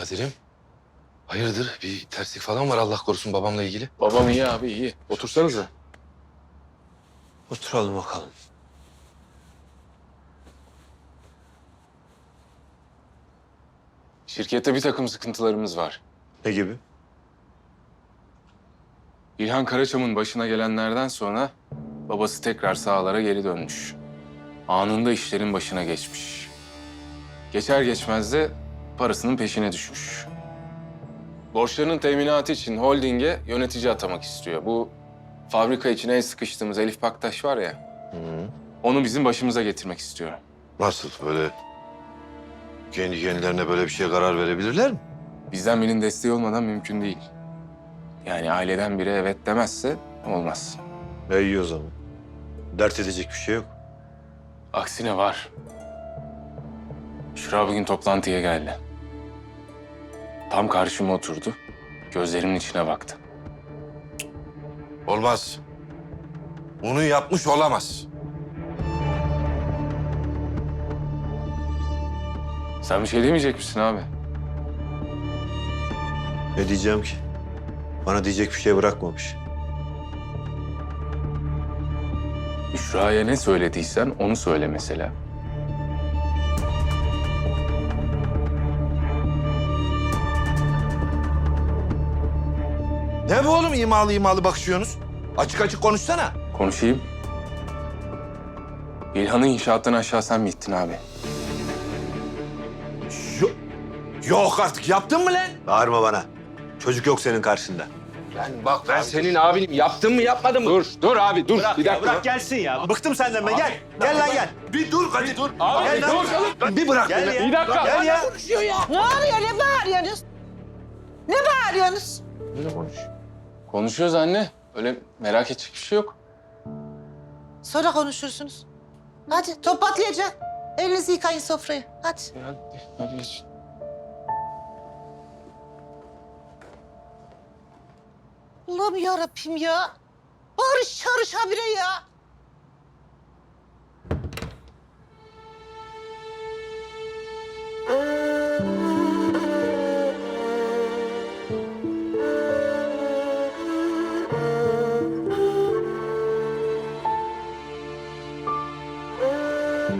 Kadir'im. Hayırdır? Bir terslik falan var Allah korusun babamla ilgili. Babam iyi abi iyi. Otursanıza. Oturalım bakalım. Şirkette bir takım sıkıntılarımız var. Ne gibi? İlhan Karaçam'ın başına gelenlerden sonra babası tekrar sahalara geri dönmüş. Anında işlerin başına geçmiş. Geçer geçmez de parasının peşine düşmüş. Borçlarının teminatı için holdinge yönetici atamak istiyor. Bu fabrika için el sıkıştığımız Elif Baktaş var ya, onu bizim başımıza getirmek istiyor. Nasıl böyle kendi kendilerine böyle bir şeye karar verebilirler mi? Bizden birinin desteği olmadan mümkün değil. Yani aileden biri evet demezse olmaz. Ne iyi o zaman. Dert edecek bir şey yok. Aksine var. Şura bugün toplantıya geldi. Tam karşıma oturdu. Gözlerimin içine baktı. Olmaz. Bunu yapmış olamaz. Sen bir şey demeyecek misin abi? Ne diyeceğim ki? Bana diyecek bir şey bırakmamış. Büşra'ya ne söylediysen onu söyle mesela. Ne bu oğlum imalı imalı bakışıyorsunuz? Açık açık konuşsana. Konuşayım. İlhan'ı inşaattan aşağı sen mi ittin abi? Yo- Yok artık yaptın mı lan? Bağırma bana. Çocuk yok senin karşında. Ben bak ben senin abinim. Yaptın mı yapmadın mı? Dur, dur abi dur. bir dakika. bırak gelsin ya. Bıktım senden ben. Gel. Gel lan gel. Bir dur Kadir dur. Abi Gel lan. dur. Bir bırak Gel beni. ya. Bir dakika. Gel ya. Ne oluyor? Ne bağırıyorsunuz? Ne bağırıyorsunuz? Öyle konuş. Konuşuyoruz anne. Öyle merak edecek bir şey yok. Sonra konuşursunuz. Hadi top patlayacak. Elinizi yıkayın sofraya. Hadi. Hadi, hadi geç. Allah'ım ya Rabbim ya. Bağırış çağırış habire ya.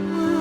oh